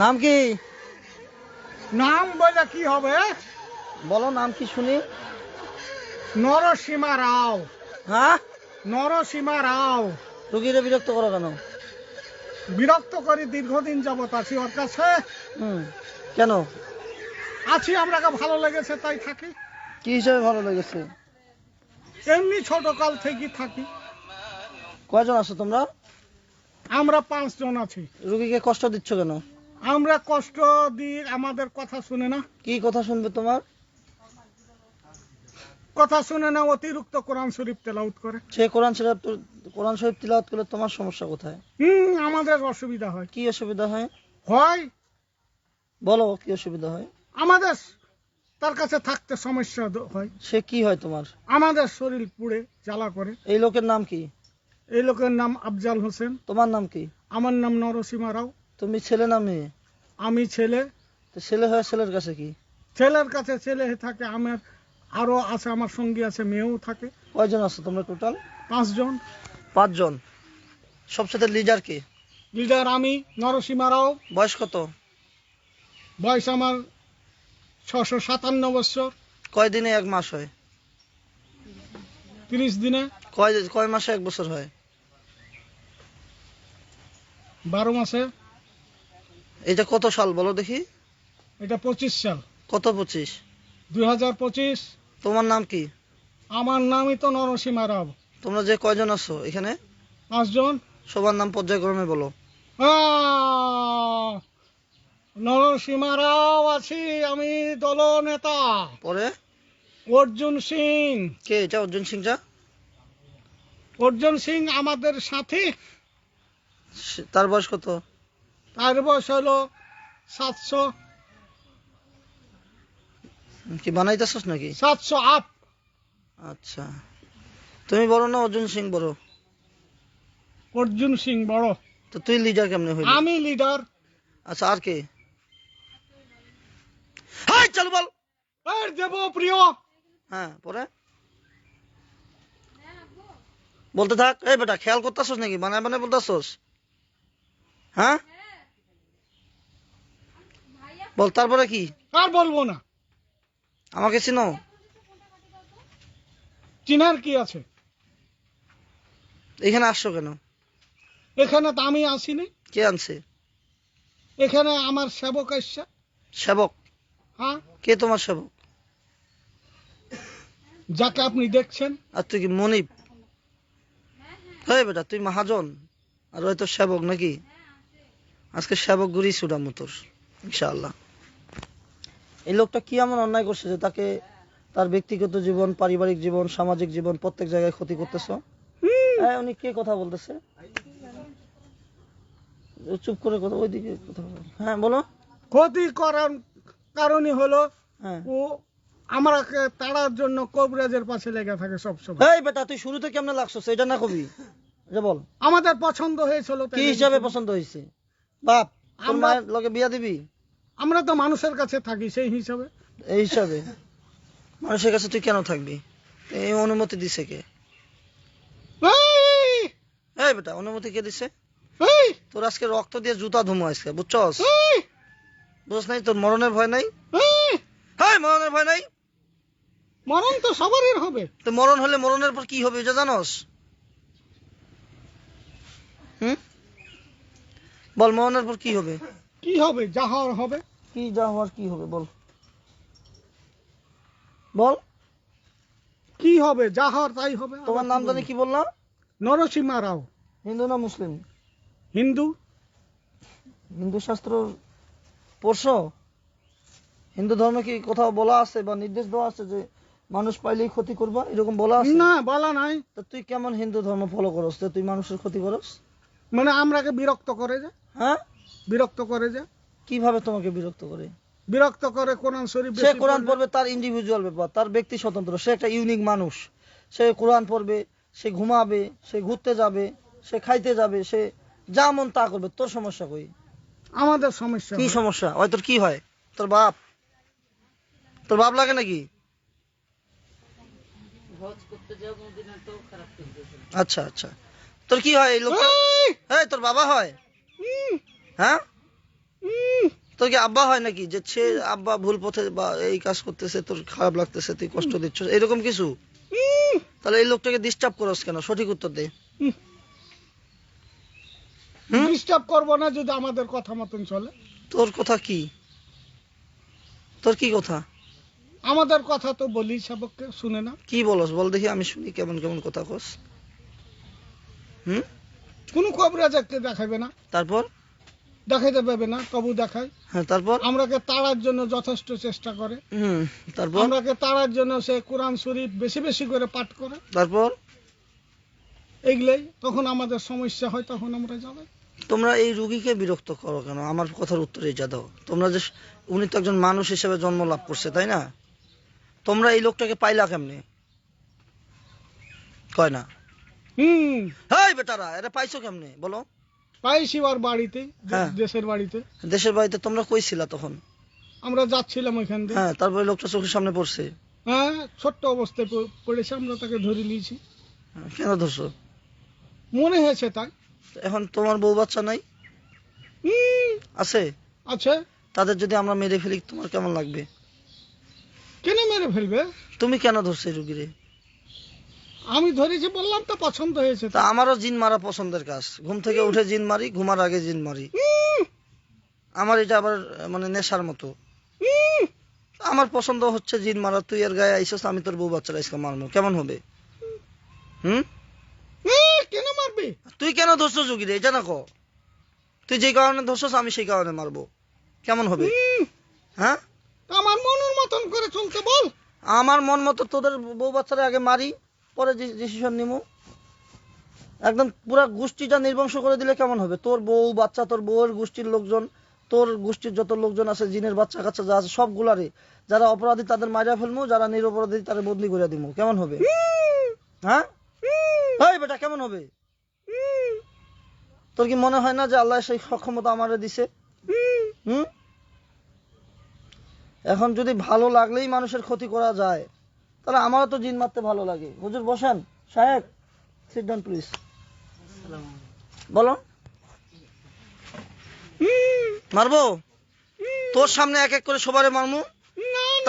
নাম কি? নাম বলে কি হবে? বলো নাম কি শুনি? নরসীমা রাও। হ্যাঁ? নরসীমা রাও। রুগীরে বিরক্ত করো কেন? বিরক্ত করি দীর্ঘদিন যাবত আছি ওর কাছে। হুম কেন? আছি আমরাকে ভালো লেগেছে তাই থাকি। কি হিসাবে ভালো লেগেছে? এমনি ছোট কাল থেকে থাকি। কয়জন আছো তোমরা? আমরা পাঁচজন আছি। রুগীকে কষ্ট দিচ্ছ কেন? আমরা কষ্ট দিই আমাদের কথা শুনে না। কি কথা শুনবে তোমার? কথা শুনে না অতিরিক্ত কোরআন শরীফ তেলাউত করে। সে কোরআন শরীফ কোরআন শরীফ তিলাওয়াত করলে তোমার সমস্যা কোথায়? হুম আমাদের অসুবিধা হয়। কি অসুবিধা হয়? হয়? বলো কি অসুবিধা হয়? আমাদের তার কাছে থাকতে সমস্যা হয়। সে কি হয় তোমার? আমাদের শরীর পুড়ে জ্বালা করে। এই লোকের নাম কি? এই লোকের নাম আফজাল হোসেন। তোমার নাম কি? আমার নাম নরসীমা রাও। তুমি ছেলে না মেয়ে? আমি ছেলে। তো ছেলে হয় ছেলের কাছে কি? ছেলের কাছে ছেলে থাকে আমার আরও আছে আমার সঙ্গী আছে মেয়েও থাকে। কয়জন আছো তোমরা টোটাল পাঁচজন। পাঁচজন। সবসাথে লিডার কে? লিডার আমি নরসীমা রাও। বয়স কত? বয়স আমার ছশো সাতান্ন বছর। কয় দিনে এক মাস হয়? তিরিশ দিনে। কয় কয় মাসে এক বছর হয়? বারো মাসে। এটা কত সাল বলো দেখি? এটা পঁচিশ সাল। কত পঁচিশ? দুই হাজার পঁচিশ। তোমার নাম কি? আমার নামই তো নরসীমা রাও। তোমরা যে কয়জন আছো এখানে? পাঁচজন। সবার নাম পর্যায়ক্রমে বলো। নরসীমা রাও আছি আমি দল নেতা পরে? অর্জুন সিং। কে এটা? অর্জুন সিংটা অর্জুন সিং আমাদের সাথী। তার বয়স কত? তার বয়স হলো সাতশো। কি বানাইতেছস নাকি? সাতশো আপ। আচ্ছা। তুমি বড় না অর্জুন সিং বড়? অর্জুন সিং বড়। তো তুই লিডার কেমনে হইলি? আমি লিডার আচ্ছা আর কে? হাই চালু বল। দেব প্রিয়। হ্যাঁ পরে। বলতে থাক এই বেটা খেয়াল করতেছস নাকি? বানায় বানায় বলতেছস। হ্যাঁ? বল তারপরে কি? আর বলব না। আমাকে চিনো? চিনার কি আছে? এখানে আসছো কেন? এখানে তো আমি আসিনি। কে আনছে? এখানে আমার সেবক এসছে। সেবক? হ্যাঁ। কে তোমার সেবক? যাকে আপনি দেখছেন। আর তুই কি মনিব? হ্যাঁ বেটা তুই মহাজন। আর হয়তো সেবক নাকি? আজকে সেবক গুড়ি সুডাম তোর। ইনশাআল্লাহ। এই লোকটা কি এমন অন্যায় করছে যে তাকে তার ব্যক্তিগত জীবন পারিবারিক জীবন সামাজিক জীবন প্রত্যেক জায়গায় ক্ষতি করতেছো? হ্যাঁ উনি কে কথা বলতেছে? চুপ করে কথা ওইদিকে কথা বলো। হ্যাঁ বলো। ক্ষতি করার কারণই হলো হ্যাঁ। ও আমাকে তাড়ার জন্য কবিরাজের পাশে লেগে থাকে সবসময় এই বেটা তুই শুরুতে কেমনে লাগছো সেটা না কবি। যে বল। আমাদের পছন্দ হয়েছিল কি হিসাবে পছন্দ হয়েছে? বাপ। আমরা- লগে বিয়া দিবি? আমরা তো মানুষের কাছে থাকি সেই হিসাবে। এই হিসাবে? মানুষের কাছে তুই কেন থাকবি? এই অনুমতি দিছে কে? এই, বেটা অনুমতি কে দিছে? তোর আজকে রক্ত দিয়ে জুতা ধুমো আজকে বুঝছস? বুঝছ নাই? তোর মরণের ভয় নাই। হ্যাঁ মরণের ভয় নাই। মরণ তো সবারই হবে। তো মরণ হলে মরণের পর কি হবে এটা জানোস? হুম? বল মরণের পর কি হবে? কি হবে? যা হওয়ার হবে। কি যা হওয়ার কি হবে বল। বল। কি হবে? যা হওয়ার তাই হবে। তোমার নাম জানি কি বললাম? নরসীমা রাও। হিন্দু না মুসলিম? হিন্দু। হিন্দু শাস্ত্র পড়ছো হিন্দু ধর্মে কি কোথাও বলা আছে বা নির্দেশ দেওয়া আছে যে মানুষ পাইলেই ক্ষতি করবা? এরকম বলা আছে? না বলা নাই। তা তুই কেমন হিন্দু ধর্ম ফলো করস? তুই মানুষের ক্ষতি করস? মানে আমরাকে বিরক্ত করে যে? হ্যাঁ? বিরক্ত করে যে? কীভাবে তোমাকে বিরক্ত করে? বিরক্ত করে কোরআন শরীফ সে কোরআন পড়বে তার ইন্ডিভিজুয়াল ব্যাপার তার ব্যক্তি স্বতন্ত্র সে একটা ইউনিক মানুষ। সে কোরআন পড়বে সে ঘুমাবে সে ঘুরতে যাবে সে খাইতে যাবে সে যা মন তা করবে। তোর সমস্যা কই? আমাদের সমস্যা কি সমস্যা? ওই তোর কি হয়? তোর বাপ? তোর বাপ লাগে নাকি? আচ্ছা আচ্ছা। তোর কি হয় এই লোক তোর বাবা হয়? হ্যাঁ? তোর কি আব্বা হয় নাকি? যে সে আব্বা ভুল পথে বা এই কাজ করতেছে তোর খারাপ লাগতেছে তুই কষ্ট দিচ্ছ এরকম কিছু? তাহলে এই লোকটাকে ডিস্টার্ব করস কেন? সঠিক উত্তর দে? ডিস্টার্ব করব না যদি আমাদের কথা মতন চলে। তোর কথা কি? তোর কি কথা? আমাদের কথা তো বলি সেবককে শুনে না। কি বলস? বল দেখি আমি শুনি কেমন কেমন কথা কস। হুম? কোনো কবরাজাকে দেখাবে না। তারপর? দেখাইতে পারবে না তবু দেখায়। হ্যাঁ তারপর? আমরাকে তাড়ার জন্য যথেষ্ট চেষ্টা করে। হুম তারপর? আমরাকে তাড়ার জন্য সে কোরআন শরীফ বেশি বেশি করে পাঠ করে। তারপর? এইগুলাই তখন আমাদের সমস্যা হয় তখন আমরা যাব তোমরা এই রুগীকে বিরক্ত করো কেন? আমার কথার উত্তর এটা দাও। তোমরা যে উনি তো একজন মানুষ হিসেবে জন্ম লাভ করছে তাই না? তোমরা এই লোকটাকে পাইলা কেমনে? কয় না? হুম। হাই বেটারা এটা পাইছো কেমনে? বলো। পাইছি ওর বাড়িতে হ্যাঁ। দেশের বাড়িতে। দেশের বাড়িতে তোমরা কইছিলা তখন? আমরা যাচ্ছিলাম ওইখান দিয়ে। হ্যাঁ তারপরে লোকটা চোখের সামনে পড়ছে। হ্যাঁ ছোট্ট অবস্থায় প- পড়েছে আমরা তাকে ধরে নিয়েছি। হ্যাঁ, কেন ধরছো? মনে হয়েছে তাই এখন তোমার বউ বাচ্চা নাই? হুম, আছে? আছে। তাদের যদি আমরা মেরে ফেলি তোমার কেমন লাগবে? কেন মেরে ফেলবে? তুমি কেন ধরছো এই রুগীরে? আমি ধরেছি বললাম তো পছন্দ হয়েছে তা। আমারও জিন মারা পছন্দের কাজ। ঘুম থেকে উঠে জিন মারি ঘুমার আগে জিন মারি। আমার এটা আবার মানে নেশার মতো। আমার পছন্দ হচ্ছে জিন মারা তুই এর গায়ে আইসস আমি তোর বউ বাচ্চারা আজকে মারবো কেমন হবে? হুম? কেন মারবি? তুই কেন ধরছো যোগীরে এটা না ক। তুই যে কারণে ধরছস আমি সেই কারণে মারবো। কেমন হবে? হ্যাঁ? আমার মনের মতন করে চলতে বল। আমার মন মতো তোদের বউ বাচ্চারা আগে মারি পরে ডিসিশন নিমু। একদম পুরা গোষ্ঠীটা নির্বংশ করে দিলে কেমন হবে? তোর বউ, বাচ্চা, তোর বউয়ের গোষ্ঠীর লোকজন, তোর গোষ্ঠীর যত লোকজন আছে, জিনের বাচ্চা কাচ্চা যা আছে, সবগুলারে যারা অপরাধী তাদের মারিয়া ফেলমু, যারা নিরপরাধী তাদের বদলি করে দিমু। কেমন হবে? হ্যাঁ? এই বেটা, কেমন হবে? তোর কি মনে হয় না যে আল্লাহ সেই সক্ষমতা আমারে দিছে? হুম? এখন যদি ভালো লাগলেই মানুষের ক্ষতি করা যায় তাহলে আমারও তো জিন মারতে ভালো লাগে। হুজুর বসেন। সাহেব সিট ডাউন প্লিজ বলো মারবো? তোর সামনে এক এক করে সবারে মারমু?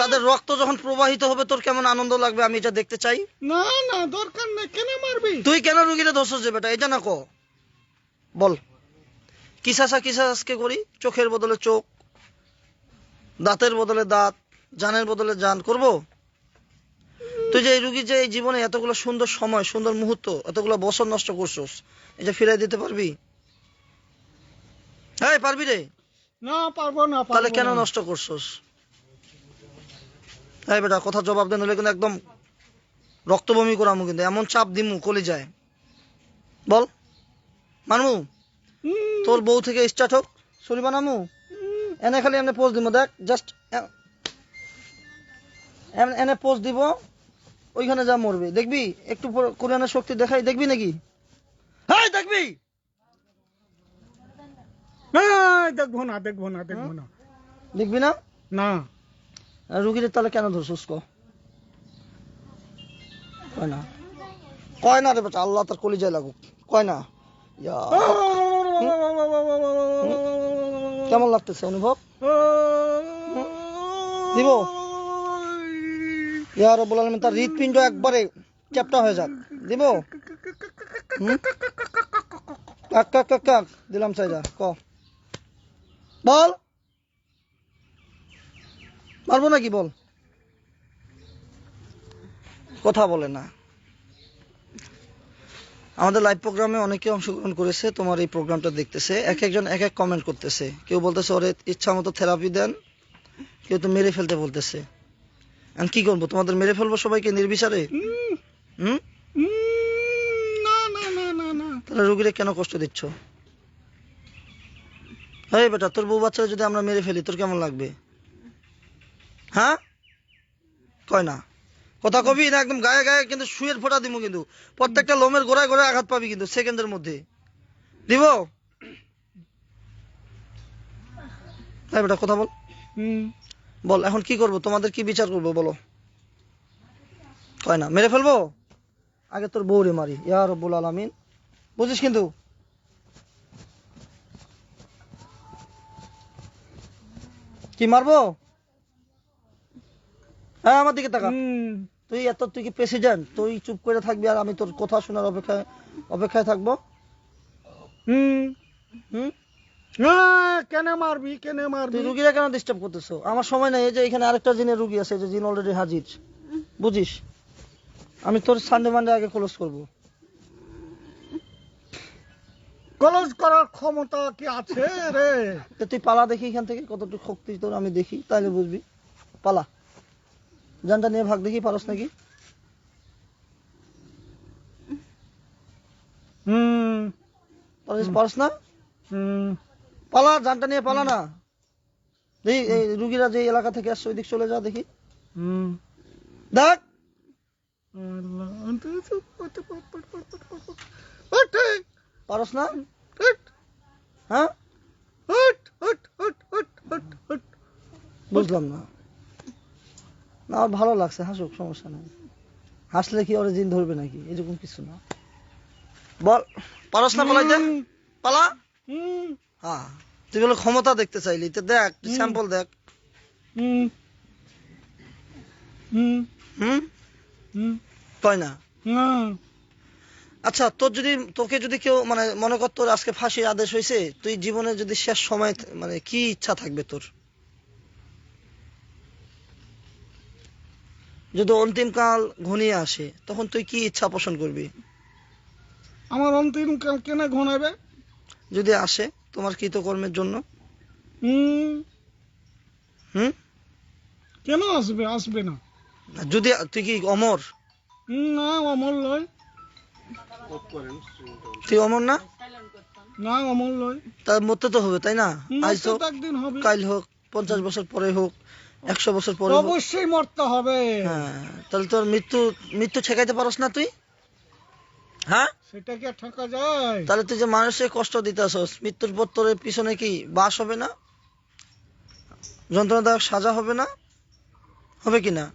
তাদের রক্ত যখন প্রবাহিত হবে তোর কেমন আনন্দ লাগবে? আমি এটা দেখতে চাই। না না দরকার নেই। কেন মারবি? তুই কেন রুগীরে ধরছস যে বেটা? এটা না ক। বল। কিসাসা কিসাসকে করি? চোখের বদলে চোখ দাঁতের বদলে দাঁত জানের বদলে জান। করব? তুই যে এই রুগীর যে এই জীবনে এতগুলো সুন্দর সময় সুন্দর মুহূর্ত এতগুলো বছর নষ্ট করছস এটা ফিরাই দিতে পারবি? হ্যাঁ পারবি রে? না পারব না তাহলে কেন নষ্ট করছস? হ্যাঁ বেটা কথা জবাব দেন হলে কিন্তু একদম রক্তবমি করামু কিন্তু এমন চাপ দিমু কলি যায় বল হুম, তোর বউ থেকে স্টার্ট হোক চলি বানামু? হুম, এনে খালি এমনি পোজ দিব দেখ জাস্ট এনে পোজ দিব ওইখানে যা মরবে। দেখবি? একটু কোরআনের শক্তি দেখাই দেখবি নাকি? হ্যাঁ দেখবি? দেখব না দেখব না দেখব না। দেখবি না? না। তাহলে কেন ধরছিস ক? কয় না। কয় না রে বেটা আল্লাহ তার কলিজায় লাগুক। কয় না। কেমন লাগতেছে অনুভব? দিব? ইয়া রব্বুল আলামিন, তার হৃৎপিণ্ড একবারে চ্যাপটা হয়ে যাক। দিব? কাক কাক কাক কাক। দিলাম সাইজা, ক। বল। পারব নাকি? বল। কথা বলে না। আমাদের লাইভ প্রোগ্রামে অনেকে অংশগ্রহণ করেছে, তোমার এই প্রোগ্রামটা দেখতেছে। এক একজন এক এক কমেন্ট করতেছে। কেউ বলতেছে, ওরে ইচ্ছা মতো থেরাপি দেন। কেউ তো মেরে ফেলতে বলতেছে। আমি কি করব? তোমাদের মেরে ফেলব সবাইকে নির্বিচারে? হুম, হুম? হুম, না না না না না। তাহলে রুগীরে কেন কষ্ট দিচ্ছ? এই বেটা তোর বউ বাচ্চারা যদি আমরা মেরে ফেলি তোর কেমন লাগবে? হ্যাঁ? কয় না। কথা কবি না একদম গায়ে গায়ে কিন্তু শুয়ের ফোঁটা দিব কিন্তু। প্রত্যেকটা লোমের গোড়ায় গোড়ায় আঘাত পাবি কিন্তু সেকেন্ডের মধ্যে। দিব? বেটা কথা বল। হুম, বল এখন কি করব? তোমাদের কি বিচার করব বলো? কয় না মেরে ফেলব? আগে তোর বউরে মারি ইয়া রব্বুল আলামিন। বুঝিস কিন্তু? কি মারবো? হ্যাঁ আমার দিকে তাকা। তুই এত তুই কি প্রেসিডেন্ট তুই চুপ করে থাকবি আর আমি তোর কথা শোনার অপেক্ষায় অপেক্ষায় থাকব? হুম। হুম? কেন মারবি কেন মারবি? রুগীরা কেন ডিস্টার্ব করতেছো? আমার সময় নাই এই যে এখানে আরেকটা জিনের রুগী আছে যে জিন অলরেডি হাজির। বুঝিস? আমি তোর সানডে মানডে আগে ক্লোজ করব। কলজ করার ক্ষমতা কি আছে রে? তো তুই পালা দেখি এখান থেকে কতটুকু শক্তি তোর আমি দেখি তাহলে বুঝবি। পালা। জানটা নিয়ে ভাগ দেখি পারস নাকি? হুম। পারিস পারস না? হুম। পালা জানটা নিয়ে পালা না। দেখি এই রুগীরা যে এলাকা থেকে আসছে ওই দিক চলে যা দেখি। হুম। দেখ। পারস না? হ্যাঁ। বুঝলাম না। না আমার ভালো লাগছে হাসুক সমস্যা নেই। হাসলে কি ওরা জিন ধরবে নাকি? এরকম কিছু না। বল পারস না পালাইতে? পালা? হুম, হ্যাঁ। তুই বলে ক্ষমতা দেখতে চাইলি তো দেখ। স্যাম্পল দেখ। হুম, হুম, হুম? না? না, আচ্ছা তোর যদি তোকে যদি কেউ মানে মনে কর তোর আজকে ফাঁসির আদেশ হয়েছে তুই জীবনে যদি শেষ সময় মানে কি ইচ্ছা থাকবে তোর? যদি অন্তিম কাল ঘনিয়ে আসে তখন তুই কি ইচ্ছা পোষণ করবি? আমার অন্তিম কাল কেন ঘনাবে? যদি আসে। তোমার কৃতকর্মের জন্য? হুম। কেন আসবে? আসবে না। যদি তুই কি অমর? না অমল লয় তুই অমর না? না অমল লয় তার মরতে তো হবে তাই না? আজ তো কাল হোক পঞ্চাশ বছর পরে হোক একশো বছর পরে হোক। অবশ্যই মরতে হবে। হ্যাঁ তাহলে তোর মৃত্যু মৃত্যু ঠেকাইতে পারস না তুই? হ্যাঁ? সেটা কি ঠেকা যায়? তাহলে তুই যে মানুষের কষ্ট দিতে আসস মৃত্যুর পর তোর পিছনে কি বাস হবে না? যন্ত্রণাদায়ক সাজা হবে না? হবে কি না?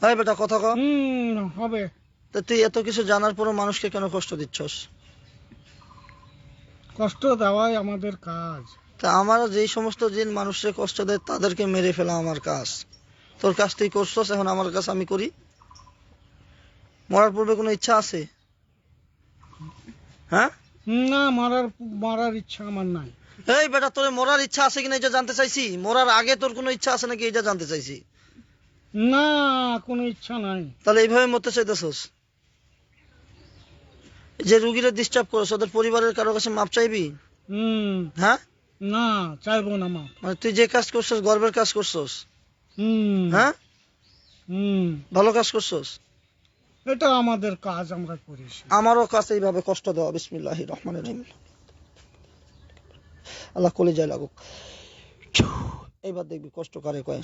হ্যাঁ বেটা কথা কর হুম হবে। তা তুই এত কিছু জানার পরও মানুষকে কেন কষ্ট দিচ্ছস? কষ্ট দেওয়াই আমাদের কাজ। তা আমার যেই সমস্ত জিন মানুষের কষ্ট দেয় তাদেরকে মেরে ফেলা আমার কাজ। তোর কাজ তুই করছস এখন আমার কাজ আমি করি? মরার পূর্বে কোনো ইচ্ছা আছে? হ্যাঁ? না মারার মারার ইচ্ছা আমার নাই। এই বেটা তোর মরার ইচ্ছা আছে কিনা এটা জানতে চাইছি? মরার আগে তোর কোনো ইচ্ছা আছে নাকি এটা জানতে চাইছি? না কোনো ইচ্ছা নাই। তাহলে এইভাবে মরতে চাইতেছস? যে রুগীরা ডিস্টার্ব করছ ওদের পরিবারের কারও কাছে মাপ চাইবি? হুম। হ্যাঁ? না চাইব না মা মানে তুই যে কাজ করছস গর্বের কাজ করছস? হুম। হ্যাঁ? হুম। ভালো কাজ করছস? এটা আমাদের কাজ আমরা করি আমারও কাছে এইভাবে কষ্ট দেওয়া বিসমিল্লাহ রহমান রহিম। আল্লাহ কলে যায় লাগুক। এইবার দেখবি কষ্ট কারে কয়।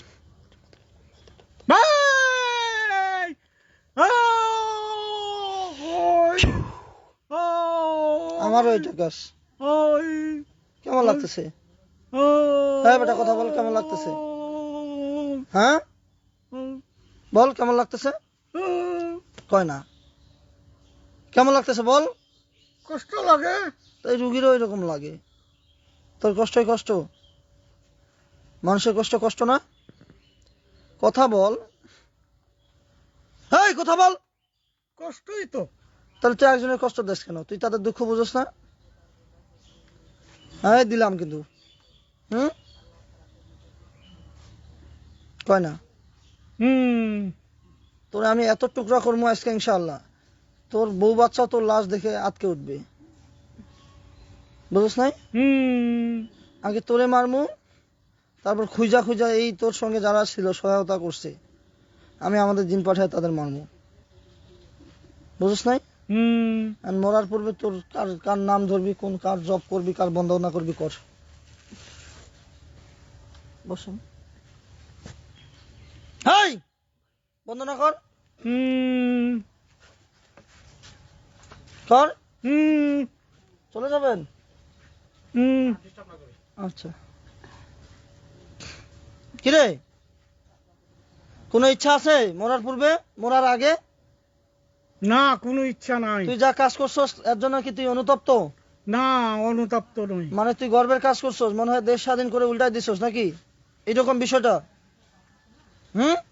আমারও এটা কাজ! কেমন লাগতেছে! হ্যাঁ বেটা, কথা বল, কেমন লাগতেছে? হ্যাঁ? বল কেমন লাগতেছে? কয় না? কেমন লাগতেছে বল? কষ্ট লাগে। তাই রুগীরও এরকম লাগে। তোর কষ্টই কষ্ট। মানুষের কষ্ট কষ্ট না? কথা বল। হ্যাঁ কথা বল। কষ্টই তো। তাহলে তুই একজনের কষ্ট দেশ কেন? তুই তাদের দুঃখ বুঝোস না? হ্যাঁ দিলাম কিন্তু। হুম? কয় না? হুম। তোর আমি এত টুকরা করব আজকে ইনশাল্লাহ তোর বউ বাচ্চা তোর লাশ দেখে আটকে উঠবে। বুঝোস নাই? আগে তোরে মারমু তারপর খুঁজা খুঁজা এই তোর সঙ্গে যারা ছিল সহায়তা করছে আমি আমাদের দিন পাঠায় তাদের মারমু। বুঝোস নাই? হুম। আর মরার পূর্বে তোর কার কার নাম ধরবি কোন কার জব করবি কার বন্দনা করবি কর। বসুন। হাই! বন্দনা কর। হুম। কর। হুম। চলে যাবেন? হুম। আচ্ছা। কিরে? কোনো ইচ্ছা আছে মরার পূর্বে? মরার আগে? না কোনো ইচ্ছা নাই। তুই যা কাজ করছস এর জন্য কি তুই অনুতপ্ত? না অনুতপ্ত নই। মানে তুই গর্বের কাজ করছস মনে হয় দেশ স্বাধীন করে উল্টাই দিছস নাকি? এরকম বিষয়টা। হুম?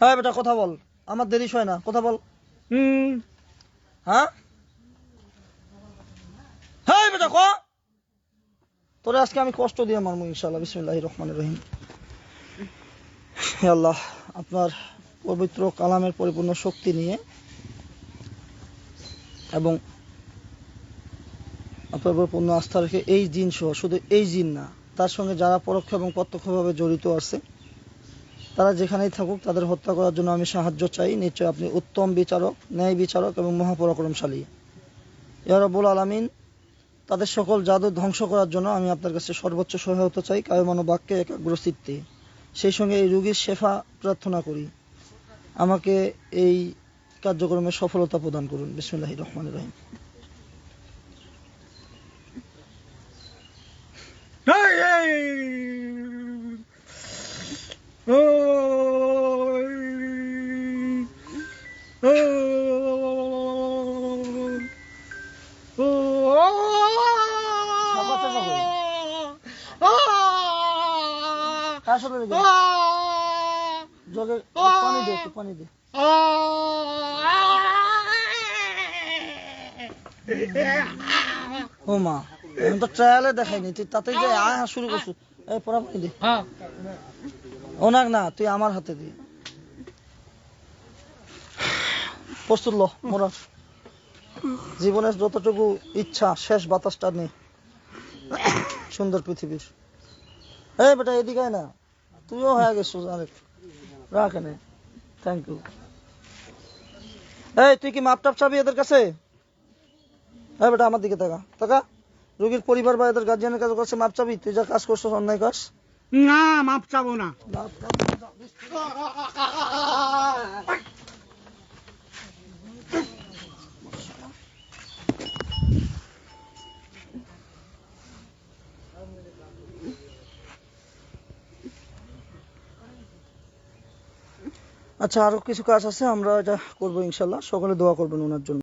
হ্যাঁ বেটা কথা বল। আমার দেরি হয় না কথা বল। হুম। হ্যাঁ? হ্যাঁ বেটা ক? তোরে আজকে আমি কষ্ট দিয়ে মারমু ইনশাআল্লাহ বিসমিল্লাহ রহমান রহিম। আল্লাহ আপনার পবিত্র কালামের পরিপূর্ণ শক্তি নিয়ে এবং আপনার উপর পূর্ণ আস্থা রেখে এই জিন সহ শুধু এই জিন না তার সঙ্গে যারা পরোক্ষ এবং প্রত্যক্ষভাবে জড়িত আছে তারা যেখানেই থাকুক তাদের হত্যা করার জন্য আমি সাহায্য চাই নিশ্চয় আপনি উত্তম বিচারক ন্যায় বিচারক এবং মহাপরাক্রমশালী ইয়ারবুল আলামিন তাদের সকল জাদু ধ্বংস করার জন্য আমি আপনার কাছে সর্বোচ্চ সহায়তা চাই কায়মানো বাক্যে একাগ্র চিত্তে সেই সঙ্গে এই রুগীর শেফা প্রার্থনা করি আমাকে এই কার্যক্রমে সফলতা প্রদান করুন বিসমুল্লাহ রহমান রহিম এই, এই। ওই। ও। মা আমি তো ট্রায়ালে দেখাইনি তুই তাতে যে আয় শুরু করছিস এই পড়া পানি দে ওনাক না, তুই আমার হাতে দি। প্রস্তুত ল, মোরা। জীবনের যতটুকু ইচ্ছা, শেষ বাতাসটা নে। সুন্দর পৃথিবীর। এই বেটা, এদিকে না। তুইও হয়ে গেছিস আরেক রাখ এনে। থ্যাংক ইউ এই, তুই কি মাপ টাপ চাবি এদের কাছে? হ্যাঁ বেটা, আমার দিকে তাকা। তাকা। রোগীর পরিবার বা এদের গার্জিয়ানের কাছে মাপ চাবি। তুই যা কাজ করছিস, অন্যায় কাজ না, মাপ চাবো না। আচ্ছা আরও কিছু কাজ আছে, আমরা এটা করব ইনশাল্লাহ। সকলে দোয়া করবেন ওনার জন্য।